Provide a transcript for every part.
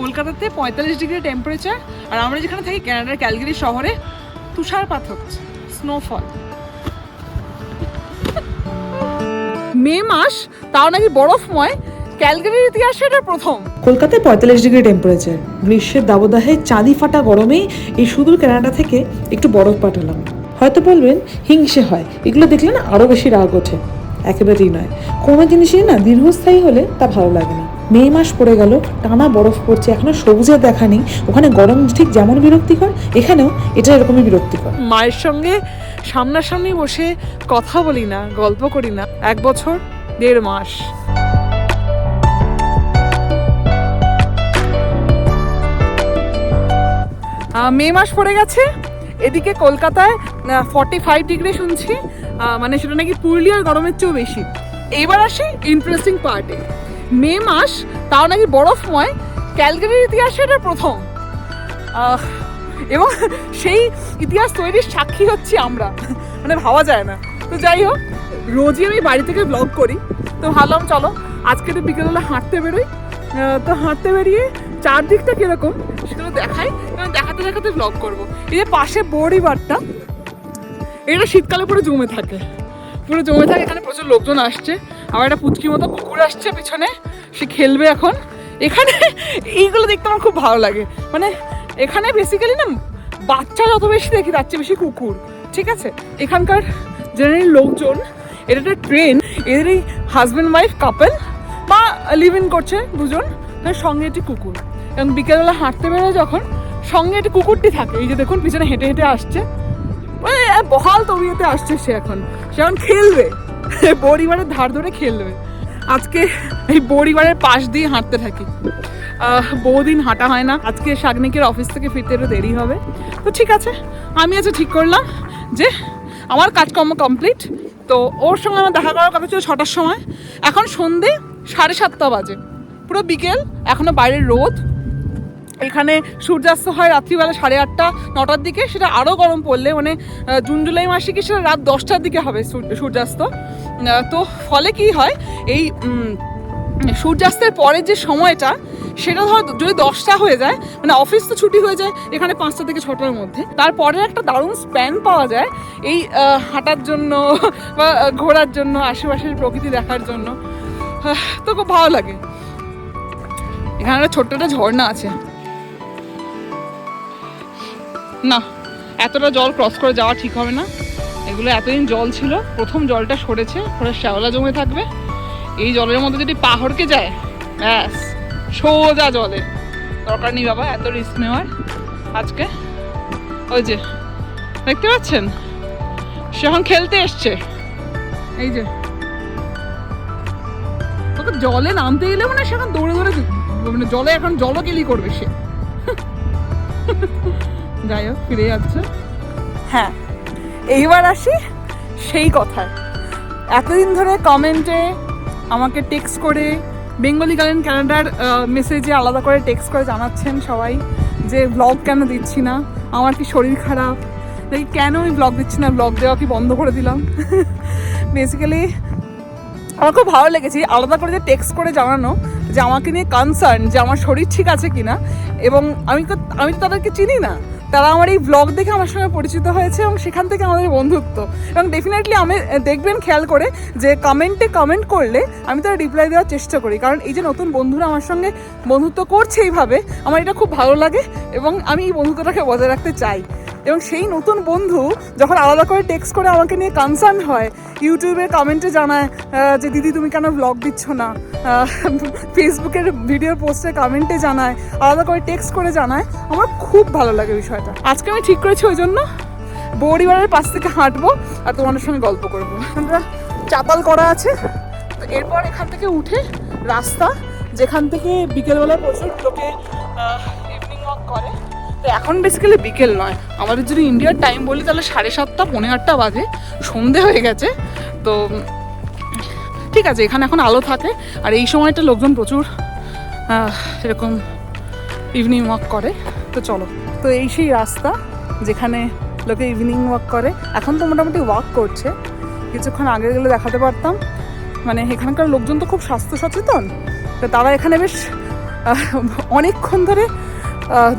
কলকাতাতে পঁয়তাল্লিশ degree temperature আর আমরা যেখানে থাকি ক্যানাডার ক্যালগিরি শহরে, তুষারপাত হচ্ছে স্নোফল মে মাস, তাও নাকি বরফময় ক্যালগেরির ইতিহাসে এটা প্রথম। কলকাতায় পঁয়তাল্লিশ ডিগ্রি টেম্পারেচার গ্রীষ্মের দাবদাহে চাঁদি ফাটা গরমেই এই সুদূর কানাডা থেকে একটু বরফ পাঠালাম। হয়তো বলবেন, হিংসে হয়, এগুলো দেখলে না আরও বেশি রাগ ওঠে। একেবারেই নয়, কোনো জিনিসই না দীর্ঘস্থায়ী হলে তা ভালো লাগে না। মে মাস পড়ে গেল, টানা বরফ পড়ছে, এখনও সবুজের দেখা নেই। ওখানে গরম ঠিক যেমন বিরক্তিকর, এখানেও এটা এরকমই বিরক্তিকর। মায়ের সঙ্গে সামনাসামনি বসে কথা বলি না, গল্প করি না। এক বছর, দেড় মাস। মে মাস পড়ে গেছে, এদিকে কলকাতায় ফর্টি ফাইভ ডিগ্রি শুনছি মানে সেটা নাকি পুরুলিয়ার গরমের চেয়েও বেশি। এবার আসি ইন্টারেস্টিং পার্টে মে মাস? তাও নাকি বরফময় ক্যালগারির ইতিহাসে এটা প্রথম। এবং সেই ইতিহাস তৈরির সাক্ষী হচ্ছি আমরা। মানে ভাবা যায় না। তো যাই হোক, রোজই আমি বাড়ি থেকে ব্লগ করি। তো ভাবলাম, চলো, আজকে তো বিকেলবেলা হাঁটতে বেরোই। তো হাঁটতে বেরিয়ে চারদিকটা কীরকম সেগুলো দেখাই এবং দেখাতে দেখাতে ব্লগ করব। এই যে পাশে বড়িবারটা এটা শীতকালে পুরো জমে থাকে। পুরো জমে থাকে, এখানে প্রচুর লোকজন আসছে। আবার একটা পুচকি মতো কুকুর আসছে পিছনে, সে খেলবে এখন। এখানে এইগুলো দেখতে আমার খুব ভালো লাগে। মানে এখানে বেসিক্যালি না বাচ্চা যত বেশি দেখি, তার চেয়ে বেশি কুকুর, ঠিক আছে? এখানকার জেনারেল লোকজন এটা একটা ট্রেন এদের এই হাজব্যান্ড ওয়াইফ কাপেল বা লিভ ইন করছে দুজন, তার সঙ্গে একটি কুকুর। এবং বিকেলবেলা হাঁটতে বেরোয় যখন, সঙ্গে একটি কুকুরটি থাকে। এই যে দেখুন, পিছনে হেঁটে হেঁটে আসছে। মানে বহাল তবিয়তে আসছে সে এখন। সে এখন খেলবে। পরিবারের ধার ধরে খেলবে। আজকে এই পরিবারের পাশ দিয়ে হাঁটতে থাকি। বহুদিন হাঁটা হয় না। আজকে শাগনিকের অফিস থেকে ফিরতে একটু দেরি হবে। তো ঠিক আছে, আমি আজকে ঠিক করলাম যে আমার কাজকর্ম কমপ্লিট। তো ওর সঙ্গে আমার দেখা করার কথা ছিল ছটার সময়। এখন সন্ধে সাড়ে সাতটা বাজে। পুরো বিকেল, এখনও বাইরের রোদ। এখানে সূর্যাস্ত হয় রাত্রিবেলা সাড়ে আটটা, নটার দিকে। সেটা আরও গরম পড়লে মানে জুন, জুলাই মাসে কি সেটা রাত দশটার দিকে হবে সূর্যাস্ত। তো ফলে কি হয়, এই সূর্যাস্তের পরের যে সময়টা, সেটা ধর যদি দশটা হয়ে যায় মানে অফিস তো ছুটি হয়ে যায় এখানে পাঁচটা থেকে ছটার মধ্যে। তারপরে একটা দারুণ স্প্যান পাওয়া যায়, এই হাঁটার জন্য বা ঘোরার জন্য, আশেপাশের প্রকৃতি দেখার জন্য। তো খুব ভালো লাগে। এখানে একটা ছোট্ট একটা ঝর্ণা আছে। না, এতটা জল ক্রস করে যাওয়া ঠিক হবে না। এগুলো এতদিন জল ছিল, প্রথম জলটা সরেছে, পরে শ্যাওলা জমে থাকবে। এই জলের মধ্যে যদি পাহড়কে যায়, ব্যাস, সোজা জলে। দরকার নেই বাবা, এত রিস্ক নেওয়ার। আজকে, ওই যে, দেখতে পাচ্ছেন? সে এখন খেলতে এসছে। এই যে। তোকে জলে নামতে গেলে মানে সে এখন দৌড়ে দৌড়ে মানে জলে এখন জলও জলকেলি করবে সে। যাই হোক ফিরে যাচ্ছে। হ্যাঁ এইবার আসি সেই কথায় এতদিন ধরে কমেন্টে আমাকে টেক্সট করে বেঙ্গলি গার্লেন ক্যানাডার মেসেজে আলাদা করে টেক্সট করে জানাচ্ছেন সবাই যে ব্লগ কেন দিচ্ছি না? আমার কি শরীর খারাপ? নাকি কেন আমি ব্লগ দিচ্ছি না? ব্লগ দেওয়া কি বন্ধ করে দিলাম? বেসিক্যালি আমার খুব ভালো লেগেছে আলাদা করে যে টেক্সট করে জানানো যে, আমাকে নিয়ে কনসার্ন যে, আমার শরীর ঠিক আছে কিনা? এবং আমি তো আমি তো তাদেরকে চিনি না। তারা আমার এই ব্লগ দেখে আমার সঙ্গে পরিচিত হয়েছে এবং সেখান থেকে আমাদের বন্ধুত্ব। এবং ডেফিনেটলি আমি দেখবেন খেয়াল করে যে কমেন্টে কমেন্ট করলে আমি তারা রিপ্লাই দেওয়ার চেষ্টা করি। কারণ এই যে নতুন বন্ধুরা আমার সঙ্গে বন্ধুত্ব করছে এইভাবে, আমার এটা খুব ভালো লাগে এবং আমি এই বন্ধুত্বটাকে বজায় রাখতে চাই। এবং সেই নতুন বন্ধু যখন আলাদা করে টেক্সট করে আমাকে নিয়ে কনসার্ন হয় ইউটিউবে কমেন্টে জানায় যে দিদি তুমি কেন ব্লগ দিচ্ছ না? ফেসবুকের ভিডিও পোস্টে কমেন্টে জানায়, আলাদা করে টেক্সট করে জানায়। আমার খুব ভালো লাগে বিষয়টা। আজকে আমি ঠিক করেছি ওই জন্য বৌরিবারের পাশ থেকে হাঁটবো আর তোমাদের সঙ্গে গল্প করব। আমরা চাতাল করা আছে। তো এরপর এখান থেকে উঠে রাস্তা, যেখান থেকে বিকেলবেলা প্রচুর লোকে ইভিনিং ওয়াক করে। তো এখন বেসিক্যালি বিকেল নয়। আমাদের যদি ইন্ডিয়ার টাইম বলি, তাহলে সাড়ে সাতটা, পৌনে আটটা বাজে। সন্ধে হয়ে গেছে। তো, ঠিক আছে, এখানে এখন আলো থাকে। আর এই সময়টা লোকজন প্রচুর এরকম ইভিনিং ওয়াক করে। তো চলো। তো এই সেই রাস্তা যেখানে লোকে ইভিনিং ওয়াক করে। এখন তো মোটামুটি ওয়াক করছে। কিছুক্ষণ আগে গেলে দেখাতে পারতাম। মানে এখানকার লোকজন তো খুব স্বাস্থ্য সচেতন তো তারা এখানে বেশ অনেকক্ষণ ধরে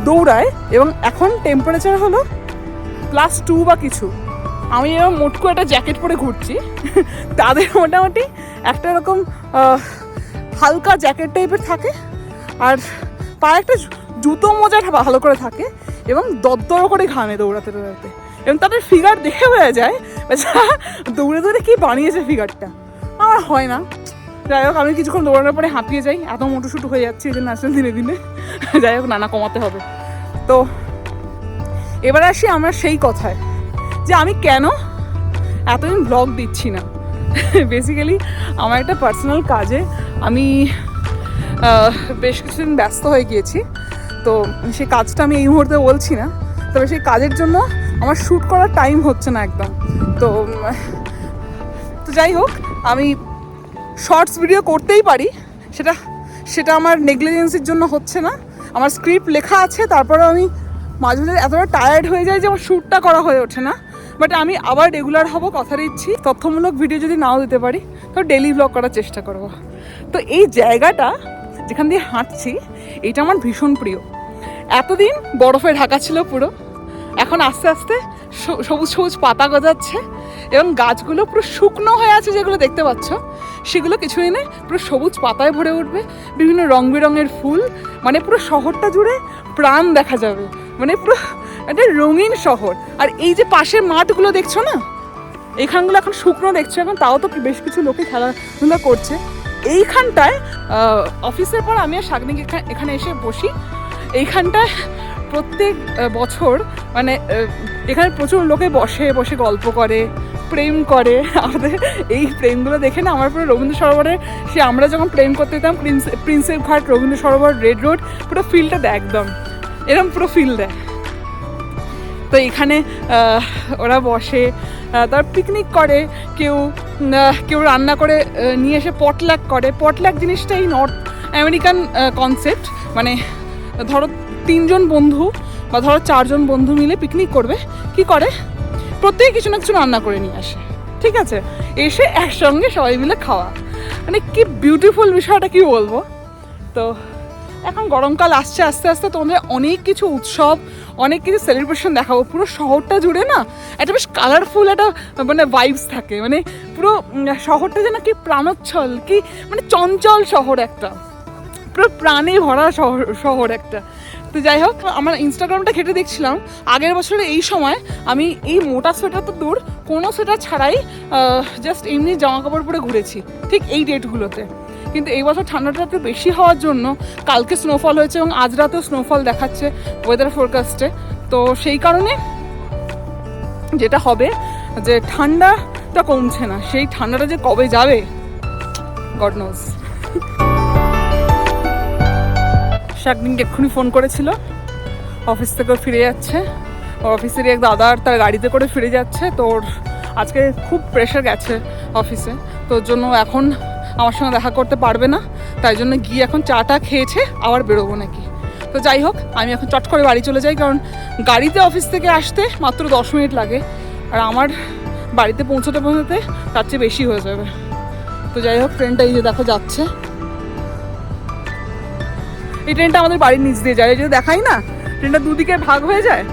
দৌড়ায় এবং এখন টেম্পারেচার হলো প্লাস টু বা কিছু। আমি এরকম মোটকু একটা জ্যাকেট পরে ঘুরছি। তাদের মোটামুটি একটা এরকম হালকা জ্যাকেট টাইপের থাকে আর পায়ে একটা জুতো মোজা ভালো করে থাকে এবং দরদর করে ঘামে দৌড়াতে দৌড়াতে। এবং তাদের ফিগার দেখে বোঝা যায় দৌড়ে দৌড়ে কি বানিয়েছে ফিগারটা আমার হয় না। যাই হোক, আমি কিছুক্ষণ দৌড়ানোর পরে হাঁপিয়ে যাই। এত মোটুসুটু হয়ে যাচ্ছে এই জন্য আসলে দিনে দিনে। যাই হোক, নানা কমাতে হবে। তো, এবার আসি আমরা সেই কথায়, যে আমি কেন এতদিন ব্লগ দিচ্ছি না? বেসিক্যালি আমার একটা পার্সোনাল কাজে আমি বেশ কিছুদিন ব্যস্ত হয়ে গিয়েছি। তো সেই কাজটা আমি এই মুহূর্তে বলছি না। তবে সেই কাজের জন্য আমার শ্যুট করার টাইম হচ্ছে না একদম। তো তো যাই হোক, আমি শর্টস ভিডিও করতেই পারি। সেটা সেটা আমার নেগলিজেন্সির জন্য হচ্ছে না। আমার স্ক্রিপ্ট লেখা আছে তারপরে আমি মাঝে মাঝে এতটা টায়ার্ড হয়ে যায় যে আমার শ্যুটটা করা হয়ে ওঠে না। বাট আমি আবার রেগুলার হব, কথা দিচ্ছি। তথ্যমূলক ভিডিও যদি নাও দিতে পারি, তো ডেলি ব্লগ করার চেষ্টা করব। তো এই জায়গাটা যেখান দিয়ে হাঁটছি এটা আমার ভীষণ প্রিয়। এতদিন বরফে ঢাকা ছিল পুরো। এখন আস্তে আস্তে সবুজ সবুজ পাতা গজাচ্ছে। এবং গাছগুলো পুরো শুকনো হয়ে আছে যেগুলো দেখতে পাচ্ছ, সেগুলো কিছুদিনে পুরো সবুজ পাতায় ভরে উঠবে, বিভিন্ন রং বেরঙের ফুল মানে পুরো শহরটা জুড়ে প্রাণ দেখা যাবে মানে পুরো একটা রঙিন শহর। আর এই যে পাশের মাঠগুলো দেখছ না, এখানগুলো এখন শুকনো দেখছ, এখন তাও তো বেশ কিছু লোকে খেলাধুলা করছে। এইখানটায় অফিসের পর আমি আর শাগনিক এখানে এসে বসি। এইখানটায় প্রত্যেক বছর মানে এখানে প্রচুর লোকে বসে বসে গল্প করে। প্রেম করে। আমাদের এই প্রেমগুলো দেখে না আমার পুরো রবীন্দ্র সরোবরের সে আমরা যখন প্রেম করতে যেতাম, প্রিন্স, প্রিন্সেপ ঘাট, রবীন্দ্র সরোবর, রেড রোড, পুরো ফিলটা দেয় একদম। এরকম পুরো ফিল দেয় তো এখানে ওরা বসে তার পিকনিক করে, কেউ কেউ রান্না করে নিয়ে এসে পটল্যাক করে। পটল্যাক জিনিসটাই নর্থ আমেরিকান কনসেপ্ট মানে ধরো তিনজন বন্ধু বা ধরো চারজন বন্ধু মিলে পিকনিক করবে। কি করে? প্রত্যেকে কিছু না কিছু রান্না করে নিয়ে আসে। ঠিক আছে? এসে একসঙ্গে সবাই মিলে খাওয়া। মানে কি বিউটিফুল বিষয়টা কি বলব? তো, এখন গরমকাল আসছে, আস্তে আস্তে তোমাদের অনেক কিছু উৎসব, অনেক কিছু সেলিব্রেশন দেখাবো। পুরো শহরটা জুড়ে না একটা বেশ কালারফুল একটা মানে ভাইবস থাকে। মানে পুরো শহরটা যেন কি প্রাণোচ্ছল, কি মানে চঞ্চল শহর একটা। পুরো প্রাণে ভরা শহর শহর একটা। তো যাই হোক, আমার ইনস্টাগ্রামটা ঘেটে দেখছিলাম। আগের বছরে এই সময় আমি এই মোটা সোয়েটার তো দূর, কোনো সোয়েটার ছাড়াই জাস্ট এমনি জামা কাপড় পরে ঘুরেছি, ঠিক এই ডেটগুলোতে। কিন্তু এই বছর ঠান্ডাটা একটু বেশি হওয়ার জন্য কালকে স্নোফল হয়েছে এবং আজ রাতেও স্নোফল দেখাচ্ছে ওয়েদার ফোরকাস্টে তো সেই কারণে যেটা হবে যে ঠান্ডাটা কমছে না, সেই ঠান্ডাটা যে কবে যাবে গড নোজ শাকদিনকে এক্ষুনি ফোন করেছিল। অফিস থেকে ফিরে যাচ্ছে। অফিসেরই এক দাদা তার গাড়িতে করে ফিরে যাচ্ছে। তোর আজকে খুব প্রেশার গেছে অফিসে তোর জন্য এখন আমার সঙ্গে দেখা করতে পারবে না। তাই জন্য গিয়ে এখন চাটা খেয়েছে, আবার বেরোবো নাকি। তো যাই হোক, আমি এখন চট করে বাড়ি চলে যাই, কারণ গাড়িতে অফিস থেকে আসতে মাত্র দশ মিনিট লাগে। আর আমার বাড়িতে পৌঁছতে পৌঁছতে তার চেয়ে বেশি হয়ে যাবে। তো যাই হোক ট্রেনটা এই যে দেখো যাচ্ছে। এই ট্রেনটা আমাদের বাড়ির নিচ দিয়ে যায়। এই যে দেখাই না, ট্রেনটা দুদিকে ভাগ হয়ে যায়,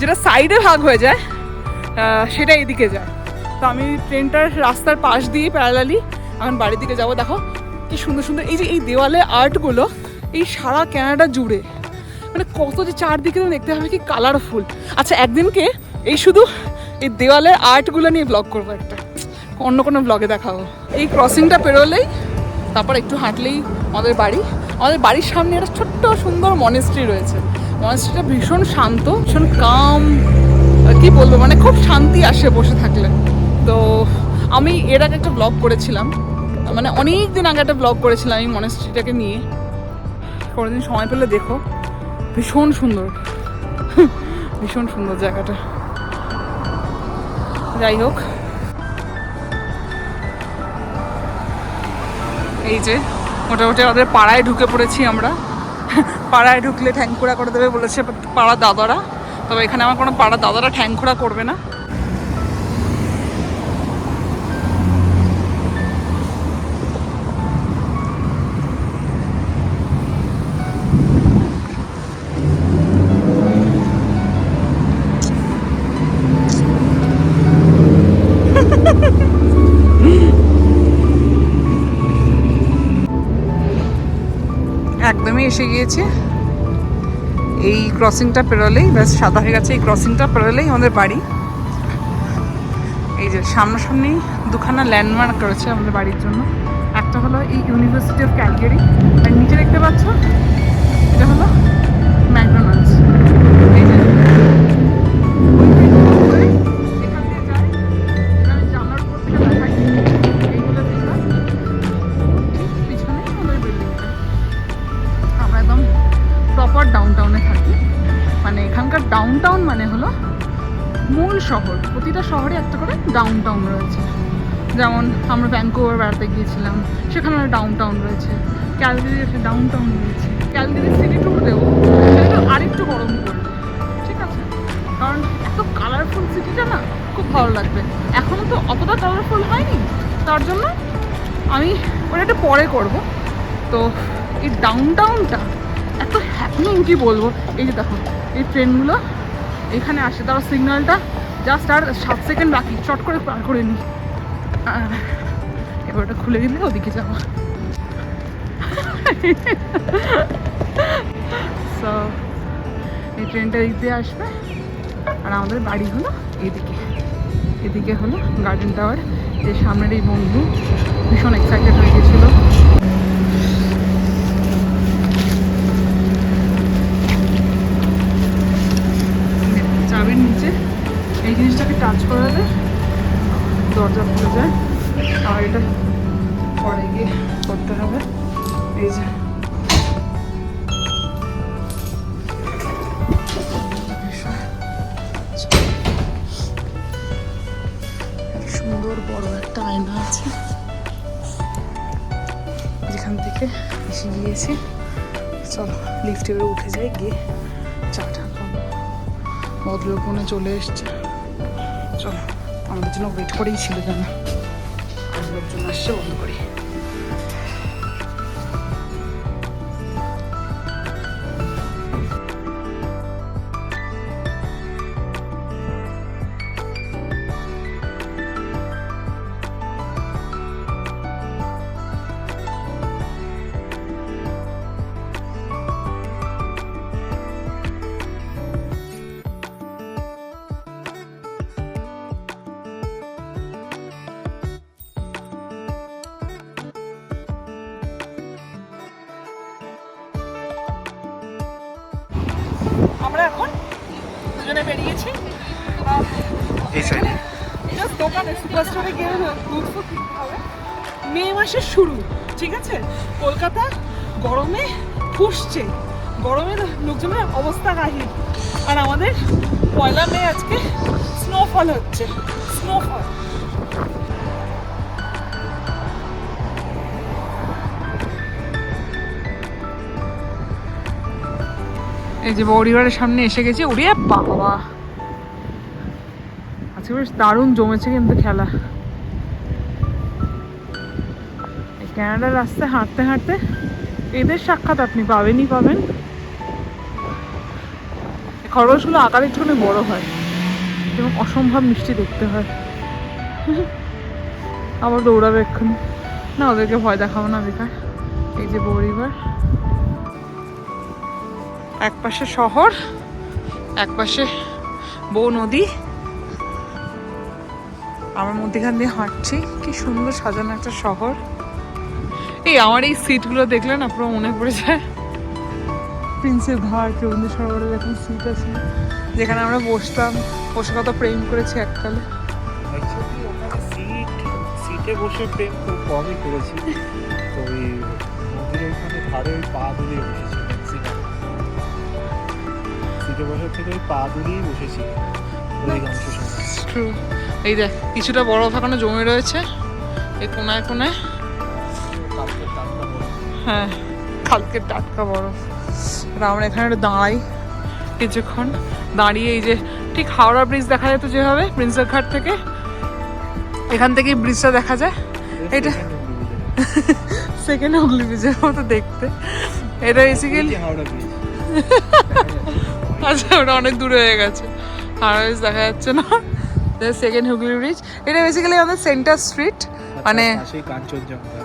যেটা সাইডে ভাগ হয়ে যায় সেটা এদিকে যায়। তো আমি ট্রেনটার রাস্তার পাশ দিয়ে প্যারালালি এখন বাড়ির দিকে যাব। দেখো, কি সুন্দর সুন্দর এই যে এই দেওয়ালে আর্টগুলো, এই সারা ক্যানাডা জুড়ে। মানে কত যে চারদিকে দেখতে হবে, কি কালারফুল আচ্ছা একদিনকে এই শুধু এই দেওয়ালের আর্টগুলো নিয়ে ব্লগ করব একটা। অন্য কোনো ব্লগে দেখাবো। এই ক্রসিংটা পেরোলেই তারপর একটু হাঁটলেই আমাদের বাড়ি। আমাদের বাড়ির সামনে একটা ছোট্ট সুন্দর মনেস্ট্রি রয়েছে। মনেস্ট্রিটা ভীষণ শান্ত, ভীষণ কাম কি বলব মানে খুব শান্তি আসে বসে থাকলে। তো আমি এর আগে একটা ব্লগ করেছিলাম মানে অনেক দিন আগে একটা ব্লগ করেছিলাম এই মনেস্ট্রিটাকে নিয়ে। কোনোদিন সময় পেলে দেখো, ভীষণ সুন্দর। ভীষণ সুন্দর জায়গাটা। যাই হোক। এই যে মোটামুটি আমাদের পাড়ায় ঢুকে পড়েছি আমরা। পাড়ায় ঢুকলে ঠ্যাংখোড়া করে দেবে বলেছে পাড়ার দাদারা। তবে এখানে আমার কোনো পাড়ার দাদারা ঠ্যাংখোড়া করবে না। এসে গিয়েছে। এই ক্রসিংটা পেরোলেই, ব্যাস, সাদা হয়ে গেছে। এই ক্রসিংটা পেরোলেই আমাদের বাড়ি। এই যে সামনাসামনি দুখানা ল্যান্ডমার্ক রয়েছে আমাদের বাড়ির জন্য। একটা হলো এই ইউনিভার্সিটি অফ ক্যালগেরি আর নিচে দেখতে ক্যালগেরির একটা ডাউন টাউন রয়েছে ক্যালগেরি সিটি ট্যুর দেবো আরেকটু গরম করবে। ঠিক আছে? কারণ এত কালারফুল সিটিটা না খুব ভালো লাগবে। এখনও তো অতটা কালারফুল হয়নি। তার জন্য আমি ওটা একটু পরে করব। তো এই ডাউন টাউনটা এত হ্যাপনিং কি বলব? এই যে দেখো এই ট্রেনগুলো এখানে আসে। তারা সিগন্যালটা জাস্ট আর সাত সেকেন্ড বাকি। চট করে পার করে নিই আহ, এবার ওটা খুলে দিলে ওদিকে যাব। সো এই ট্রেনটা দিক আসবে। আর আমাদের বাড়ি হলো এদিকে। এদিকে হলো গার্ডেন টাওয়ার যে সামনের এই বন্ধু ভীষণ এক্সাইটেড হয়ে গেছিল। চাবির নিচে এই জিনিসটাকে টাচ করালে দরজা খুলে যায়। আর এটা পরে গিয়ে করতে হবে। এই যে সুন্দর বড় একটা আয়না আছে। যেখান থেকে এসে গিয়েছি। চলো লিফটে উঠে যাই, গিয়ে চাটা ভদ্রলোক চলে এসছে। চলো, আমাদের জন্য ওয়েট করেই ছিল যেন। লোকজন আসছে, বন্ধ করি জাস্ট দোকানে সুপার দুধ ফুড কিনতে হবে। মে মাসের শুরু, ঠিক আছে? কলকাতা গরমে ফুসছে। গরমে লোকজনের অবস্থা কাহিল আর আমাদের পয়লা মে আজকে স্নোফল হচ্ছে। স্নোফল এই যে বৌরিবারের সামনে এসে গেছি, ওরে বাবা। আজকে বেশ দারুণ জমেছে কিন্তু খেলা। ক্যানাডার রাস্তায় হাঁটতে হাঁটতে এদের সাক্ষাৎ আপনি পাবেনই পাবেন। খরগোশগুলো আকারে একটুখানি বড় হয় এবং অসম্ভব মিষ্টি দেখতে হয়। আবার দৌড়াবে এক্ষুনি। না, ওদেরকে ভয় দেখাবো না বেকার। এই যে বৌরিবার এক পাশে শহর এক পাশে বউ নদী। আমার মধ্যেখান দিয়ে হাঁটছি। কি সুন্দর সাজানো একটা শহর। এই আমার এই সিটগুলো দেখলে না পুরো মনে পড়ে যায়। প্রিন্সের ঘাট রবীন্দ্র সরোবরের এখন সিট আছে যেখানে আমরা বসতাম। বসে কত প্রেম করেছি এককালে। সিট সিটে বসে প্রেম খুব কমই করেছি। তো ওই নদীর ওইখানে ধারে ওই পা দুলিয়ে বসেছি সিটে বসার থেকে ওই পা দুলিয়েই বসেছি। অধিকাংশ সময়। এই দেখ কিছুটা বরফ এখনও জমে রয়েছে। এই কোনায় কোনায়। হ্যাঁ কালকে টাটকা বরফ। আর আমরা এখানে দাঁড়াই কিছুক্ষণ। দাঁড়িয়ে এই যে ঠিক হাওড়া ব্রিজ দেখা যেত যেভাবে প্রিন্সের ঘাট থেকে? এখান থেকে ব্রিজটা দেখা যায়। এটা- সেকেন্ড হুগলি ব্রিজের মতো দেখতে। এটা বেসিক্যালি এই হাওড়া ব্রিজ আচ্ছা ওটা অনেক দূরে হয়ে গেছে। হাওড়া ব্রিজ দেখা যাচ্ছে না। সেকেন্ড হুগলি ব্রিজ এটা বেসিক্যালি আমাদের সেন্টার স্ট্রিট মানে কাঞ্চনজঙ্ঘা।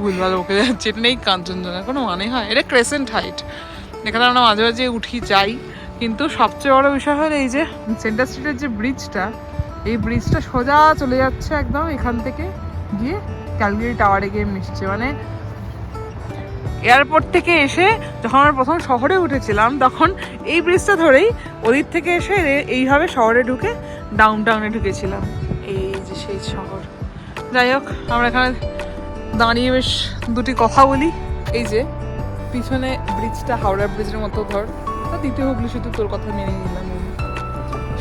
ভুলভাল বকে যাচ্ছে। এটা নেই কাঞ্চনজঙ্ঘা কোনো মানে হয়। এটা ক্রেসেন্ট হাইট এখানে আমরা মাঝে মাঝে উঠি যাই। কিন্তু সবচেয়ে বড় বিষয় হলো এই যে সেন্টার স্ট্রিটের যে ব্রিজটা এই ব্রিজটা সোজা চলে যাচ্ছে একদম এখান থেকে গিয়ে ক্যালগিরি টাওয়ারে গিয়ে মিশছে। মানে এয়ারপোর্ট থেকে এসে যখন আমরা প্রথম শহরে উঠেছিলাম, তখন এই ব্রিজটা ধরেই ওদিক থেকে এসে এইভাবে শহরে ঢুকে ডাউন টাউনে ঢুকেছিলাম। এই যে সেই শহর। যাই হোক, আমরা এখানে দাঁড়িয়ে বেশ দুটি কথা বলি। এই যে, পিছনে ব্রিজটা হাওড়া ব্রিজের মতো ধর। তা দ্বিতীয় হুগলি শুধু তোর কথা মেনে নিলাম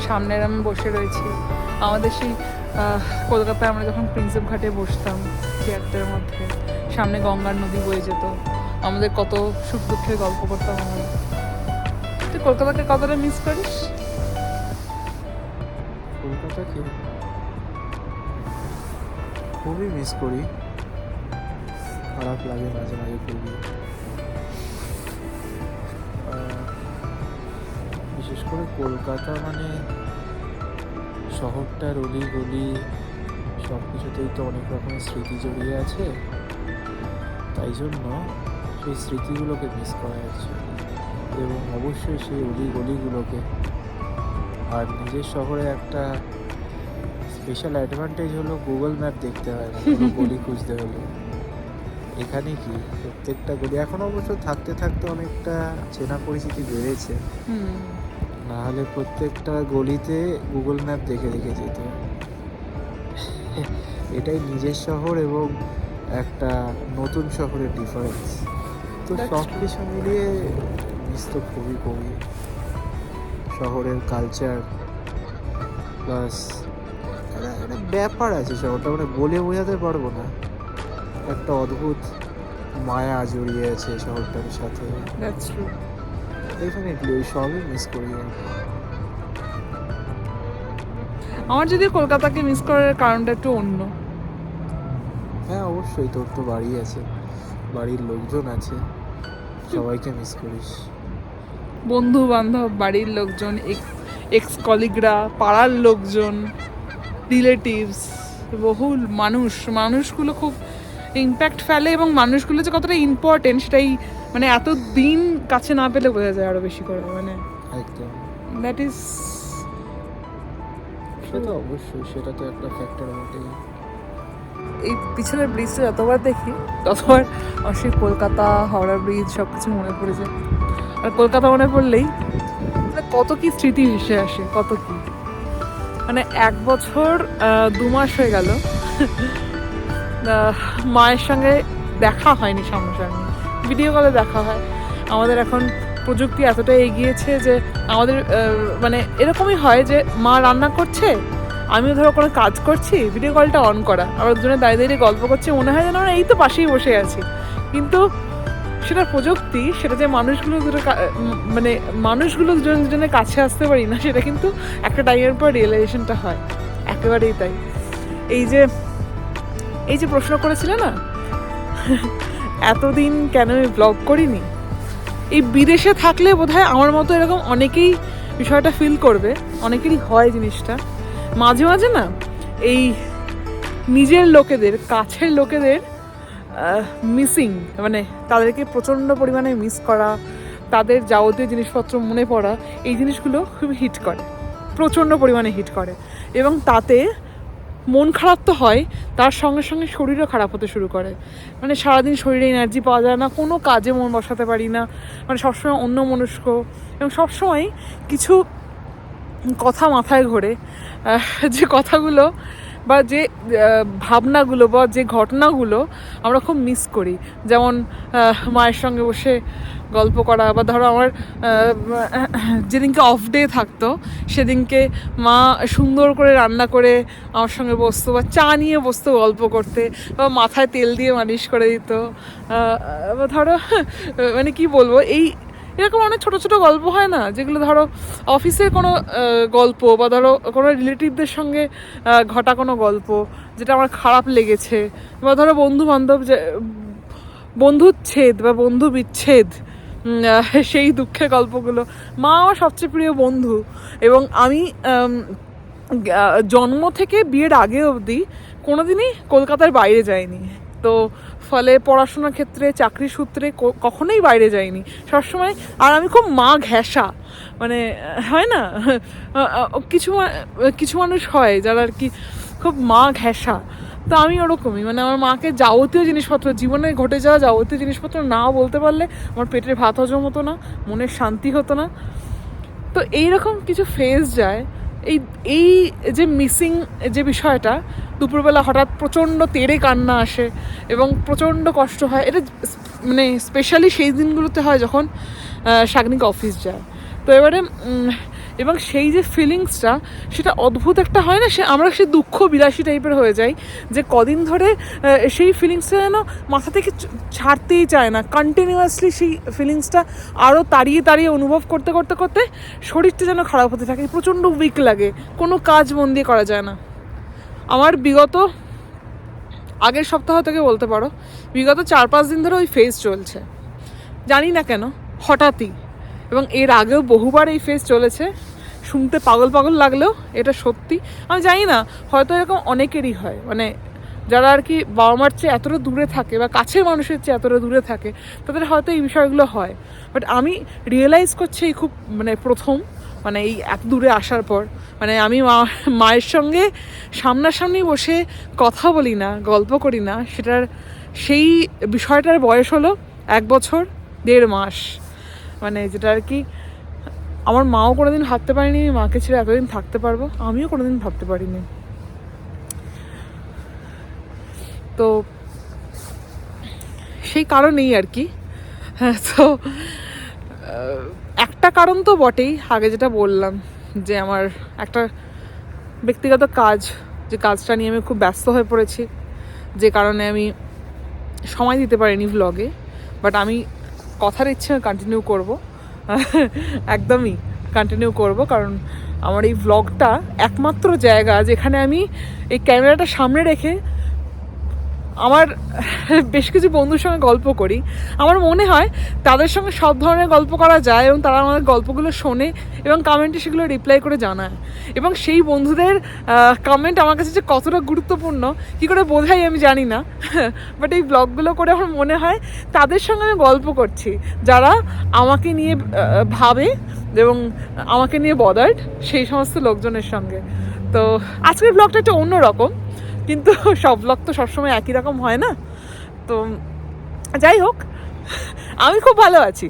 সামনের আমি বসে রয়েছি। আমাদের সেই কলকাতায় আমরা যখন প্রিন্সেপ ঘাটে বসতাম চেয়ারটার মধ্যে, সামনে গঙ্গার নদী বয়ে যেত। আমাদের কত সুখ দুঃখের গল্প করতাম আমরা তুই কলকাতাকে কতটা মিস করিস? কলকাতাকে খুবই মিস করি। খারাপ লাগে মাঝে মাঝে খুবই। বিশেষ করে কলকাতা মানে শহরটার অলি গলি সব কিছুতেই তো অনেক রকমের স্মৃতি জড়িয়ে আছে। তাই জন্য সেই স্মৃতিগুলোকে মিস করা যাচ্ছে। এবং অবশ্যই সেই অলি গলিগুলোকে আর নিজের শহরে একটা স্পেশাল অ্যাডভান্টেজ হলো গুগল ম্যাপ দেখতে হয় না গলি খুঁজতে হলে। এখানে কি? প্রত্যেকটা গলি এখন অবশ্য থাকতে থাকতে অনেকটা চেনা পরিচিতি বেড়েছে। হুম। না হলে প্রত্যেকটা গলিতে গুগল ম্যাপ দেখে দেখে যেত। এটাই নিজের শহর এবং একটা নতুন শহরের ডিফারেন্স তো সব কিছু মিলিয়ে মিস তো খুবই খুবই শহরের কালচার প্লাস একটা ব্যাপার আছে শহরটা মানে বলে বোঝাতে পারব না। একটা অদ্ভুত মায়া জড়িয়ে আছে শহরটার সাথে। ডেফিনেটলি ওই সবই মিস করি আমার যদি কলকাতাকে মিস করার কারণটা একটু অন্য। হ্যাঁ অবশ্যই তোর তো বাড়ি আছে বাড়ির লোকজন আছে। সবাইকে মিস করিস। বন্ধু বান্ধব বাড়ির লোকজন এক্স কলিগরা পাড়ার লোকজন রিলেটিভস বহুল মানুষ। মানুষগুলো খুব ইম্প্যাক্ট ফেলে এবং মানুষগুলো যে কতটা ইম্পর্টেন্ট সেটাই মানে এত দিন কাছে না পেলে বোঝা যায় আরও বেশি করে মানে দ্যাট ইজ সেটা অবশ্যই সেটা তো একটা ফ্যাক্টর বটেই। এই পিছনের ব্রিজটা যতবার দেখি, ততবার আমার সেই কলকাতা, হাওড়া ব্রিজ সব কিছু মনে পড়ে যায় আর কলকাতা মনে পড়লেই মানে কত কি স্মৃতি ভেসে আসে, কত কি। মানে এক বছর দু মাস হয়ে গেল। মায়ের সঙ্গে দেখা হয়নি সামনাসামনি ভিডিও কলে দেখা হয়। আমাদের এখন প্রযুক্তি এতটা এগিয়েছে যে আমাদের মানে এরকমই হয় যে মা রান্না করছে আমিও ধরো কোনো কাজ করছি ভিডিও কলটা অন করা। আমরা দুজনে দাঁড়িয়ে দাঁড়িয়ে গল্প করছি, মনে হয় যেন আমরা এই তো পাশেই বসে আছি। কিন্তু সেটা প্রযুক্তি, সেটা যে মানুষগুলো দুটো মানে মানুষগুলো দুজন দুজনের কাছে আসতে পারি না, সেটা কিন্তু একটা টাইমের পর রিয়েলাইজেশনটা হয়। একেবারেই তাই। এই যে এই যে প্রশ্ন করেছিলে না, এতদিন কেন আমি ব্লগ করিনি? এই বিদেশে থাকলে বোধহয় আমার মতো এরকম অনেকেই বিষয়টা ফিল করবে, অনেকেরই হয় জিনিসটা। মাঝে মাঝে না, এই নিজের লোকেদের, কাছের লোকেদের মিসিং মানে তাদেরকে প্রচণ্ড পরিমাণে মিস করা, তাদের যাবতীয় জিনিসপত্র মনে পড়া, এই জিনিসগুলো খুব হিট করে, প্রচণ্ড পরিমাণে হিট করে। এবং তাতে মন খারাপ তো হয়, তার সঙ্গে সঙ্গে শরীরও খারাপ হতে শুরু করে। মানে সারাদিন শরীরে এনার্জি পাওয়া যায় না, কোনো কাজে মন বসাতে পারি না মানে সবসময় অন্য মনস্ক এবং সবসময় কিছু কথা মাথায় ঘোরে যে কথাগুলো বা যে ভাবনাগুলো বা যে ঘটনাগুলো আমরা খুব মিস করি। যেমন মায়ের সঙ্গে বসে গল্প করা বা ধরো আমার যেদিনকে অফ ডে থাকতো, সেদিনকে মা সুন্দর করে রান্না করে আমার সঙ্গে বসতো বা চা নিয়ে বসতো গল্প করতে বা মাথায় তেল দিয়ে মালিশ করে দিত। বা ধরো মানে কি বলব, এই এরকম অনেক ছোট ছোট গল্প হয় না? যেগুলো ধরো অফিসের কোনো গল্প বা ধরো কোনো রিলেটিভদের সঙ্গে ঘটা কোনো গল্প যেটা আমার খারাপ লেগেছে বা ধরো বন্ধু বান্ধব যে, বন্ধুচ্ছেদ বা বন্ধু বিচ্ছেদ সেই দুঃখের গল্পগুলো। মা আমার সবচেয়ে প্রিয় বন্ধু এবং আমি জন্ম থেকে বিয়ের আগে অবধি কোনোদিনই কলকাতার বাইরে যাইনি। তো ফলে পড়াশোনার ক্ষেত্রে চাকরি সূত্রে কখনোই বাইরে যাইনি। সবসময়, আর আমি খুব মা ঘেঁষা। মানে হয় না? কিছু কিছু মানুষ হয় যারা আর কি খুব মা ঘেঁষা। তো আমি ওরকমই। মানে আমার মাকে যাবতীয় জিনিসপত্র, জীবনে ঘটে যাওয়া যাবতীয় জিনিসপত্র না বলতে পারলে আমার পেটের ভাত হজম হতো না, মনের শান্তি হতো না। তো এইরকম কিছু ফেজ যায়। এই এই যে মিসিং যে বিষয়টা, দুপুরবেলা হঠাৎ প্রচণ্ড তেড়ে কান্না আসে এবং প্রচণ্ড কষ্ট হয়। এটা মানে স্পেশালি সেই দিনগুলোতে হয় যখন শাগনিক অফিস যায়। তো এবারে এবং সেই যে ফিলিংসটা সেটা অদ্ভুত একটা হয় না? সে, আমরা সে দুঃখ বিলাসী টাইপের হয়ে যাই যে কদিন ধরে সেই ফিলিংসটা যেন মাথা থেকে ছাড়তেই চায় না। কন্টিনিউয়াসলি সেই ফিলিংসটা আরও তাড়িয়ে তাড়িয়ে অনুভব করতে করতে করতে শরীরটা যেন খারাপ হতে থাকে। প্রচণ্ড উইক লাগে। কোনো কাজ মন দিয়ে করা যায় না। আমার বিগত আগের সপ্তাহ থেকে বলতে পারো, বিগত চার পাঁচ দিন ধরে ওই ফেজ চলছে। জানি না কেন, হঠাৎই। এবং এর আগেও বহুবার এই ফেস চলেছে। শুনতে পাগল পাগল লাগলেও এটা সত্যি। আমি জানি না, হয়তো এরকম অনেকেরই হয়। মানে যারা আর কি বাবা মার চেয়ে এতটা দূরে থাকে বা কাছের মানুষের চেয়ে এতটা দূরে থাকে, তাদের হয়তো এই বিষয়গুলো হয়। বাট আমি রিয়েলাইজ করছি এই খুব মানে প্রথম মানে এই এত দূরে আসার পর। মানে আমি মা, মায়ের সঙ্গে সামনাসামনি বসে কথা বলি না, গল্প করি না। সেটার, সেই বিষয়টার বয়স হলো এক বছর, দেড় মাস। মানে যেটা আর কি, আমার মাও কোনোদিন ভাবতে পারিনি, মাকে ছেড়ে এতদিন থাকতে পারব, আমিও কোনোদিন ভাবতে পারিনি। তো সেই কারণেই আর কি। হ্যাঁ তো একটা কারণ তো বটেই, আগে যেটা বললাম যে আমার একটা ব্যক্তিগত কাজ, যে কাজটা নিয়ে আমি খুব ব্যস্ত হয়ে পড়েছি, যে কারণে আমি সময় দিতে পারিনি ভ্লগে বাট আমি কথার ইচ্ছে কন্টিনিউ করব। একদমই কন্টিনিউ করব, কারণ আমার এই ব্লগটা একমাত্র জায়গা যেখানে আমি এই ক্যামেরাটা সামনে রেখে আমার বেশ কিছু বন্ধুর সঙ্গে গল্প করি। আমার মনে হয় তাদের সঙ্গে সব ধরনের গল্প করা যায় এবং তারা আমাদের গল্পগুলো শোনে এবং কমেন্টে সেগুলো রিপ্লাই করে জানায়। এবং সেই বন্ধুদের কমেন্ট আমার কাছে যে কতটা গুরুত্বপূর্ণ, কী করে বোঝাই আমি জানি না। বাট এই ব্লগগুলো করে আমার মনে হয় তাদের সঙ্গে আমি গল্প করছি। যারা আমাকে নিয়ে ভাবে এবং আমাকে নিয়ে বদার্ড সেই সমস্ত লোকজনের সঙ্গে। তো আজকের ব্লগটা একটু অন্যরকম। কিন্তু সব ব্লগ তো সবসময় একই রকম হয় না। তো যাই হোক, আমি খুব ভালো আছি।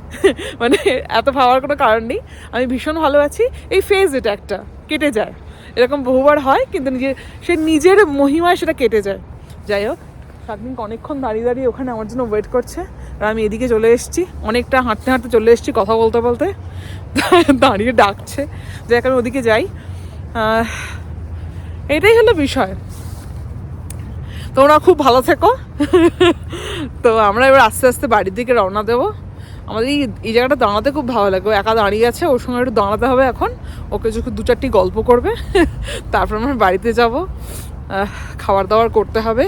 মানে এত ভাবার কোনো কারণ নেই। আমি ভীষণ ভালো আছি। এই ফেজ এটা একটা, কেটে যায়। এরকম বহুবার হয়, কিন্তু নিজে, সে নিজের মহিমায় সেটা কেটে যায়। যাই হোক, সাতদিন অনেকক্ষণ দাঁড়িয়ে দাঁড়িয়ে ওখানে আমার জন্য ওয়েট করছে। আর আমি এদিকে চলে এসেছি। অনেকটা হাঁটতে হাঁটতে চলে এসেছি কথা বলতে বলতে। দাঁড়িয়ে ডাকছে। যাই আমি ওদিকে যাই। এটাই হলো বিষয়। তোমরা খুব ভালো থেকো। তো আমরা এবার আস্তে আস্তে বাড়ির দিকে রওনা দেবো। আমাদের এই এই জায়গাটা দাঁড়াতে খুব ভালো লাগে। ও একা দাঁড়িয়ে আছে, ওর সঙ্গে একটু দাঁড়াতে হবে এখন। ওকে যখন দু চারটি গল্প করবে, তারপর আমরা বাড়িতে যাব। খাবার দাবার করতে হবে।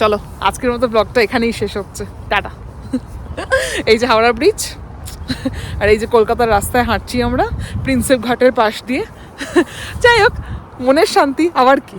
চলো, আজকের মতো ব্লগটা এখানেই শেষ হচ্ছে। টাটা। এই যে হাওড়া ব্রিজ, আর এই যে কলকাতার রাস্তায় হাঁটছি আমরা, প্রিন্সেপ ঘাটের পাশ দিয়ে। যাই হোক, মনের শান্তি, আবার কি?